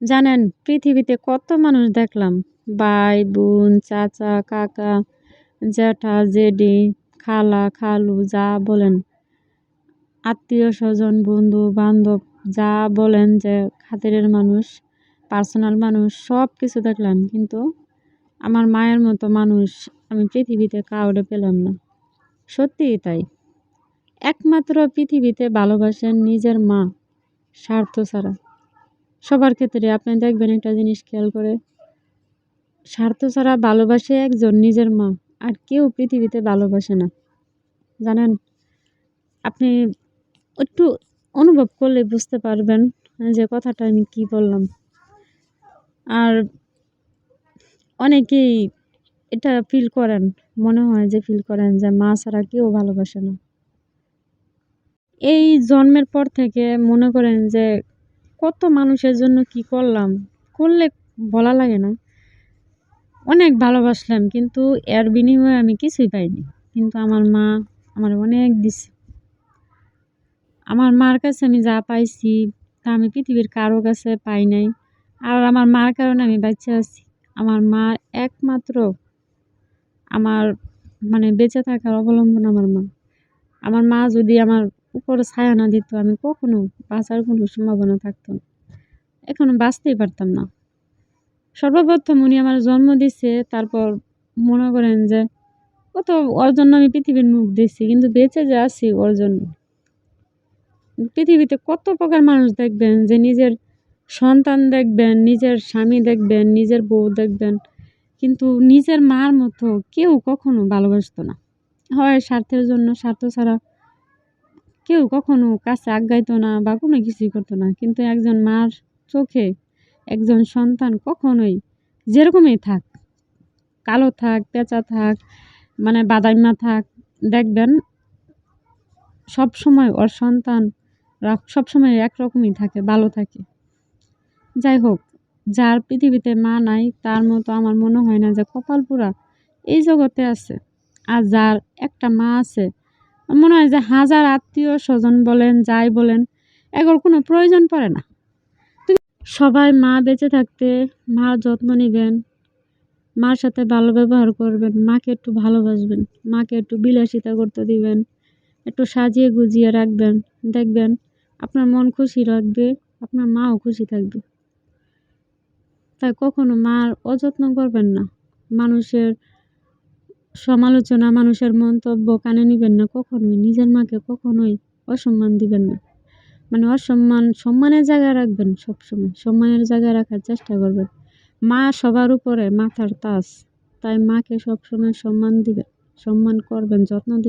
জানেন, পৃথিবীতে কত মানুষ দেখলাম। ভাই, বোন, চাচা, কাকা জ্যাঠা জেঠি, খালা, খালু, যা বলেন। আত্মীয় স্বজন, বন্ধু, বান্ধব, যা বলেন যে খাতিরের মানুষ, পার্সোনাল মানুষ, সব কিছু দেখলাম। কিন্তু আমার মায়ের মতো মানুষ আমি পৃথিবীতে কাউরে পেলাম না। সত্যিই তাই। একমাত্র পৃথিবীতে ভালোবাসেন নিজের মা, স্বার্থ ছাড়া। সবার ক্ষেত্রে আপনি দেখবেন একটা জিনিস খেয়াল করে। স্বার্থ ছাড়া ভালোবাসে একজন নিজের মা, আর কেউ পৃথিবীতে ভালোবাসে না। জানেন? আপনি একটু অনুভব করলে বুঝতে পারবেন যে কথাটা আমি কি বললাম। আর অনেকেই এটা ফিল করেন, মনে হয় যে ফিল করেন যে মা ছাড়া কেউ ভালোবাসে না। এই জন্মের পর থেকে মনে করেন যে কত মানুষের জন্য কি করলাম? করলে বলা লাগে না। অনেক ভালোবাসলাম, কিন্তু এর বিনিময়ে আমি কিছুই পাইনি। কিন্তু আমার মা আমার অনেক দিছে। আমার মার কাছে আমি যা পাইছি, তা আমি পৃথিবীর কারও কাছে পাই নাই। আর আমার মার কারণে আমি বাচ্চা আছি। আমার মা একমাত্র আমার মানে বেঁচে থাকার অবলম্বন আমার মা। আমার মা যদি আমার উপরে ছায়া না দিত, আমি কখনো বাঁচার কোনো সম্ভাবনা থাকতো না। এখনও বাঁচতেই পারতাম না। সর্বপ্রথম উনি আমার জন্ম দিচ্ছে তারপর মনে করেন যে কত ওর জন্য আমি পৃথিবীর মুখ দিচ্ছি কিন্তু বেঁচে যে আছি ওর জন্য। পৃথিবীতে কত প্রকার মানুষ দেখবেন যে নিজের সন্তান দেখবেন, নিজের স্বামী দেখবেন, নিজের বউ দেখবেন, কিন্তু নিজের মার মতো কেউ কখনো ভালোবাসতো না। হয় স্বার্থের জন্য, স্বার্থ ছাড়া কেউ কখনো কাছে আজ্ঞাইতো না বা কোনো কিছুই করতো না। কিন্তু একজন মার চোখে একজন সন্তান কখনোই যেরকমই থাক, কালো থাক, পেঁচা থাক মানে বাদাইমা থাক, দেখবেন সব সময় ওর সন্তান সবসময় একরকমই থাকে, ভালো থাকে। যাই হোক, যার পৃথিবীতে মা নাই, তার মতো আমার মনে হয় না যে কপালপুরা এই জগতে আছে। আর যার একটা মা আছে মনে হয় যে হাজার আত্মীয় স্বজন বলেন, যাই বলেন, এগুলোর কোনো প্রয়োজন পড়ে না। সবাই মা বেঁচে থাকতে মার যত্ন নেবেন, মার সাথে ভালো ব্যবহার করবেন, মাকে একটু ভালোবাসবেন, মাকে একটু বিলাসিতা করতে দিবেন, একটু সাজিয়ে গুজিয়ে রাখবেন, দেখবেন আপনার মন খুশি রাখবে আপনার মাও খুশি থাকবে। তাই কখনো মার অযত্ন করবেন না। মানুষের সমালোচনা, মানুষের মন্তব্য কানে নিবেন না, কখনোই। নিজের মাকে কখনোই অসম্মান দিবেন না। মানে অসম্মান, সম্মানের জায়গায় রাখবেন সবসময়। সম্মানের জায়গায় রাখার চেষ্টা করবেন। মা সবার উপরে মাথার তাস। তাই মাকে সবসময় সম্মান দিবেন, সম্মান করবেন, যত্ন দিবেন।